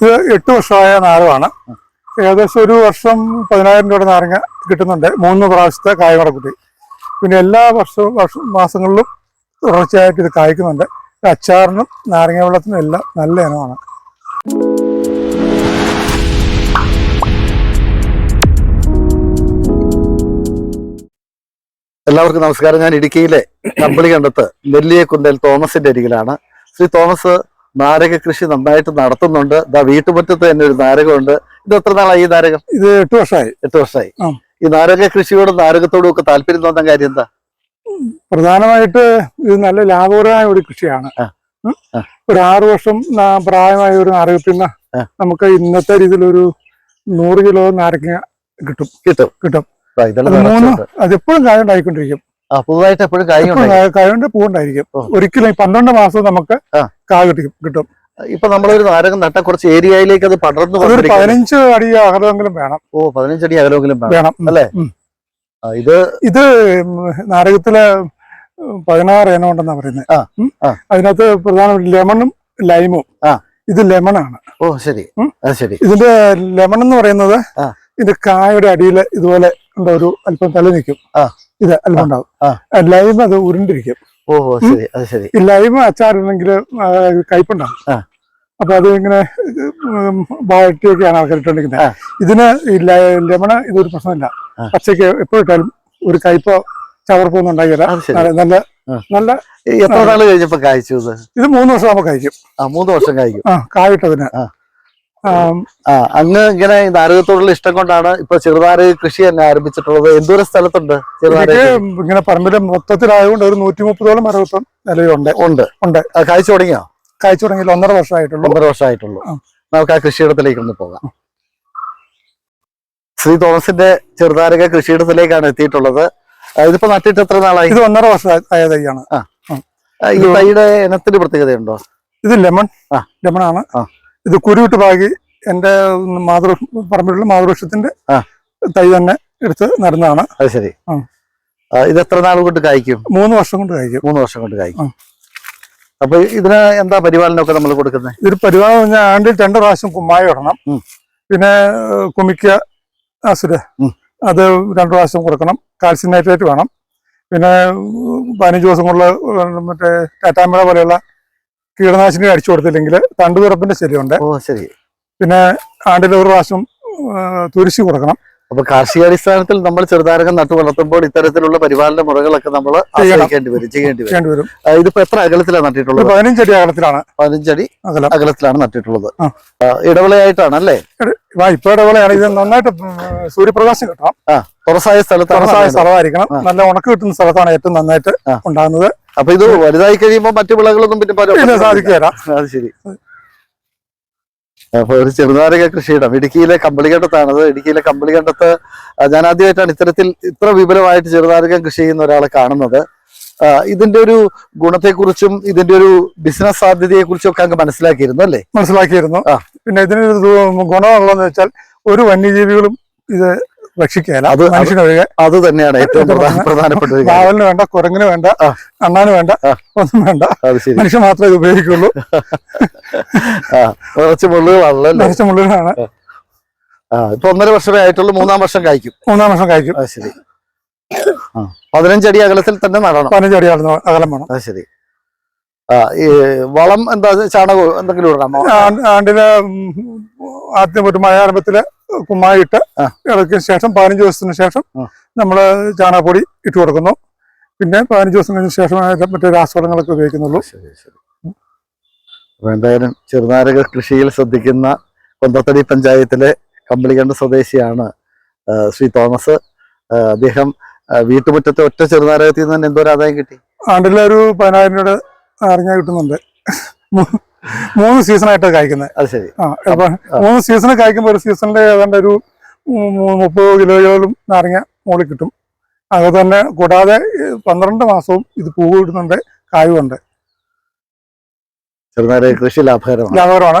ഇത് എട്ട് വർഷമായ നാരകമാണ് ഏകദേശം ഒരു വർഷം പതിനായിരം രൂപയുടെ നാരങ്ങ കിട്ടുന്നുണ്ട്. മൂന്ന് പ്രാവശ്യത്തെ കായ്മറക്കുട്ടി പിന്നെ എല്ലാ വർഷവും വർഷ മാസങ്ങളിലും തുടർച്ചയായിട്ട് ഇത് കായ്ക്കുന്നുണ്ട്. അച്ചാറിനും നാരങ്ങ വെള്ളത്തിനും എല്ലാം നല്ല ഇനമാണ്. എല്ലാവർക്കും നമസ്കാരം. ഞാൻ ഇടുക്കിയിലെ കമ്പിളി കണ്ടത്ത് നെല്ലിയക്കുന്തൽ തോമസിന്റെ അരികിലാണ്. ശ്രീ തോമസ് നാരക കൃഷി നന്നായിട്ട് നടത്തുന്നുണ്ട്. ദാ വീട്ടുമുറ്റത്ത് തന്നെ ഒരു നാരകമുണ്ട്. ഇത് എത്ര നാളായി ഈ നാരകം? ഇത് എട്ട് വർഷമായി. എട്ട് വർഷമായി. ഈ നാരക കൃഷിയോടും നാരകത്തോടും ഒക്കെ താല്പര്യം തോന്നാൻ കാര്യം എന്താ? പ്രധാനമായിട്ട് ഇത് നല്ല ലാഭകരമായ ഒരു കൃഷിയാണ്. ഒരു ആറു വർഷം പ്രായമായ ഒരു നാരകത്തിൽ നിന്ന് നമുക്ക് ഇന്നത്തെ രീതിയിൽ ഒരു നൂറ് കിലോ നാരങ്ങ കിട്ടും. കിട്ടും. കിട്ടും. മൂന്ന്. അതെപ്പോഴും കാര്യം ഉണ്ടായിക്കൊണ്ടിരിക്കും. പുതുതായിട്ട് എപ്പോഴും കായുണ്ട് പൂവുണ്ടായിരിക്കും ഒരിക്കലും പന്ത്രണ്ട് മാസം നമുക്ക്. കായ കിട്ടും കിട്ടും. ഇപ്പൊ നമ്മളൊരു നാരകം നട്ട കുറച്ച് ഏരിയയിലേക്ക് അത് പടർന്നു. പതിനഞ്ച് അടി അകലമെങ്കിലും വേണം. ഓ പതിനഞ്ചടി അടി വേണം. വേണം. അല്ലേ? ഇത് ഇത് നാരകത്തിലെ പതിനാറ് ഇനം ഉണ്ടെന്നാ പറയുന്നത്. അതിനകത്ത് പ്രധാന ലെമണും ലൈമും. ഇത് ലെമണാണ്. ഓ ശരി. ശരി. ഇതിന്റെ ലെമൺ എന്ന് പറയുന്നത്. ഇത് കായയുടെ അടിയിൽ ഇതുപോലെ ഒരു അല്പം തല നിൽക്കും. ആ. ഇത് അല്പം ഉണ്ടാവും. ലൈം അത് ഉരുണ്ടിരിക്കും. ഓ ശരി അത് ശരി. ഈ ലൈം അച്ചാറുണ്ടെങ്കിൽ കയ്പുണ്ടാവും. അപ്പൊ അത് ഇങ്ങനെ ബാറ്റിയൊക്കെയാണ് ആൾക്കാർ ഇട്ടുകൊണ്ടിരിക്കുന്നത്. ഇതിന് ലെമണ് ഇതൊരു പ്രശ്നമില്ല. പച്ചയ്ക്ക് എപ്പോഴും ഇട്ടാലും ഒരു കയ്പോ ചവർപ്പോ ഒന്നും ഉണ്ടാകില്ല. നല്ല- നല്ല എത്ര നാൾ കഴിഞ്ഞപ്പോ കായ്ച്ചു ഇത്? മൂന്ന് വർഷം ആകുമ്പോ കഴിക്കും ആ മൂന്ന് വർഷം കായ്ക്കും. ആ കായിട്ടതിന്. അങ്ങ് ഇങ്ങനെ നാരകത്തോടുള്ള ഇഷ്ടം കൊണ്ടാണ് ഇപ്പൊ ചെറുനാരക കൃഷി തന്നെ ആരംഭിച്ചിട്ടുള്ളത്. എന്തോരം സ്ഥലത്തുണ്ട് ചെറുനാരക ഇങ്ങനെ പറമ്പിലെ മൊത്തത്തിലായതുകൊണ്ട് ഒരു നൂറ്റി മുപ്പതോളം മരവത്വം നിലവിലുണ്ട്. ഉണ്ട്. ഉണ്ട്. കായ്ച്ചു തുടങ്ങിയോ? കായ്ച്ചു തുടങ്ങിയില്ല. ഒന്നര വർഷമായിട്ടുള്ളൂ. ഒന്നര വർഷമായിട്ടുള്ളൂ. നമുക്ക് ആ കൃഷിയിടത്തിലേക്ക് ഒന്ന് പോകാം. ശ്രീ തോമസിന്റെ ചെറുനാരക കൃഷിയിടത്തിലേക്കാണ് എത്തിയിട്ടുള്ളത്. ഇതിപ്പോ നട്ടിട്ട് എത്ര നാളായി? ഇത് ഒന്നര വർഷം ആയ തൈയാണ്. ഈ തൈയുടെ ഇനത്തിന് പ്രത്യേകതയുണ്ടോ? ഇത് ലെമൺ. ആ. ലെമൺ ആണ് ആ. ഇത് കുരുവിട്ട് പാകി എന്റെ മാതൃ പറമ്പിലുള്ള മാതൃവൃക്ഷത്തിന്റെ തൈ തന്നെ എടുത്ത് നടുന്നതാണ്. അത് ശരി. ഇത് എത്ര നാൾ കൊണ്ട് കായ്ക്കും? മൂന്ന് വർഷം കൊണ്ട് കായ്ക്കും. മൂന്ന് വർഷം കൊണ്ട് കായ്ക്കും. അപ്പൊ ഇതിന് എന്താ പരിപാലനമൊക്കെ നമ്മൾ കൊടുക്കുന്നത്? ഇതൊരു പരിപാലനം പറഞ്ഞാൽ ആണ്ടിൽ രണ്ട് പ്രാവശ്യം കുമ്മായി ഇടണം. പിന്നെ കുമിക്ക ആസിഡ് അത് രണ്ട് പ്രാവശ്യം കൊടുക്കണം. കാൽസ്യം നൈട്രേറ്റ് വേണം. പിന്നെ പതിനഞ്ച് ദിവസം കൊണ്ടുള്ള മറ്റേ ടാറ്റാമ്പഴ പോലെയുള്ള കീടനാശിനി അടിച്ചു കൊടുത്തില്ലെങ്കിൽ തണ്ടുതുറപ്പിന്റെ ശല്യമുണ്ട്. ഓ ശരി. പിന്നെ ആണ്ടിൽ ഒരു പ്രാവശ്യം തുരിശി കൊടുക്കണം. അപ്പൊ കാർഷികാടിസ്ഥാനത്തിൽ നമ്മൾ ചെറുതാരകം നട്ടു വളർത്തുമ്പോൾ ഇത്തരത്തിലുള്ള പരിപാലന മുറകളൊക്കെ നമ്മൾ ആശ്രയിക്കേണ്ടി വരും ചെയ്യേണ്ടി വരും. ചെയ്യേണ്ടി വരും. ഇതിപ്പോ എത്ര അകലത്തിലാണ് നട്ടിട്ടുള്ളത്? പതിനഞ്ചടി അകലത്തിലാണ്. പതിനഞ്ചടി അകലം. അകലത്തിലാണ് നട്ടിട്ടുള്ളത്. ഇടവിളയായിട്ടാണ് അല്ലേ ഇപ്പൊ ഇടവളയാണ്. ഇത് നന്നായിട്ട് സൂര്യപ്രകാശം കിട്ടണം തുറസായ സ്ഥലത്ത് തുറസായ സ്ഥലമായിരിക്കണം. നല്ല ഉണക്ക് കിട്ടുന്ന സ്ഥലത്താണ് ഏറ്റവും നന്നായിട്ട് ഉണ്ടാകുന്നത്. അപ്പൊ ഇത് വലുതായി കഴിയുമ്പോൾ മറ്റു വിളകളൊന്നും പിന്നെ സാധിക്കുകയില്ല. അത് ശരി. അപ്പൊ ഒരു ചെറുനാരക കൃഷിയിടം. ഇടുക്കിയിലെ കമ്പളികണ്ടത്താണത്. ഇടുക്കിയിലെ കമ്പളികണ്ടത്ത് ഞാൻ ആദ്യമായിട്ടാണ് ഇത്തരത്തിൽ ഇത്ര വിപുലമായിട്ട് ചെറുനാരകം കൃഷി ചെയ്യുന്ന ഒരാളെ കാണുന്നത്. ഇതിന്റെ ഒരു ഗുണത്തെക്കുറിച്ചും ഇതിന്റെ ഒരു ബിസിനസ് സാധ്യതയെ കുറിച്ചും ഒക്കെ അങ്ങ് മനസ്സിലാക്കിയിരുന്നു അല്ലേ? മനസ്സിലാക്കിയിരുന്നു. ആ. പിന്നെ ഇതിനൊരു ഗുണമുള്ളതെന്ന് വെച്ചാൽ ഒരു വന്യജീവികളും ഇത് രക്ഷിക്കുകയില്ല. അത് മനുഷ്യനൊഴികെ അത് തന്നെയാണ് ഏറ്റവും പ്രധാനപ്പെട്ട കാവലിന് വേണ്ട കുരങ്ങിന് വേണ്ട. അണ്ണാന് വേണ്ട ഒന്നും വേണ്ട. മനുഷ്യൻ മാത്രമേ ഇത് ഉപയോഗിക്കുള്ളൂ. മുള്ളുകളാണല്ലോ ആ. ഇപ്പൊ ഒന്നര വർഷമേ ആയിട്ടുള്ളൂ മൂന്നാം വർഷം കായ്ക്കും. മൂന്നാം വർഷം കഴിക്കും അത് ശരി. പതിനഞ്ചടി അകലത്തിൽ തന്നെ നടണം. പതിനഞ്ചടി അകലം വേണം. അത് ശരി. ആ ഈ വളം എന്താ ചാണകം എന്തെങ്കിലും ഇടണമോ ആണ്ടിന് ആദ്യം ഒരു മഴയാരംഭത്തിൽ കുമ്മായിട്ട് ഇളക്കിയ ശേഷം പതിനഞ്ച് ദിവസത്തിന് ശേഷം ആ. നമ്മൾ ചാണകപ്പൊടി ഇട്ട് കൊടുക്കുന്നു. പിന്നെ പതിനഞ്ച് ദിവസം കഴിഞ്ഞ ശേഷം മറ്റേ രാസവളങ്ങളൊക്കെ ഉപയോഗിക്കുന്നുള്ളൂ. ശരി ശരി. അപ്പൊ എന്തായാലും ചെറുനാരക കൃഷിയിൽ ശ്രദ്ധിക്കുന്ന കൊന്തത്തടി പഞ്ചായത്തിലെ കമ്പളികണ്ട സ്വദേശിയാണ് ശ്രീ തോമസ്. അദ്ദേഹം വീട്ടുമുറ്റത്തെ ഒറ്റ ചെറുനാരകത്തിൽ നിന്ന് തന്നെ എന്തോരം ആദായം കിട്ടി? ആണ്ടിൽ ഒരു പതിനായിരം രൂപയുടെ അറിഞ്ഞ കിട്ടുന്നുണ്ട്. മൂന്ന് സീസണായിട്ട് കായ്ക്കുന്നത് അത് ശരി. ആ അപ്പൊ മൂന്ന് സീസൺ കായ്ക്കുമ്പോൾ ഒരു സീസണിൽ ഏതാണ്ട് ഒരു മുപ്പത് കിലോയോളം നാരങ്ങ മുകളിൽ കിട്ടും. അത് തന്നെ കൂടാതെ പന്ത്രണ്ട് മാസവും ഇത് പൂവ് ഇടുന്നുണ്ട് കായുണ്ട്. ചെറുനാരക കൃഷി ലാഭകരമാണ്. ലാഭകരമാണ്.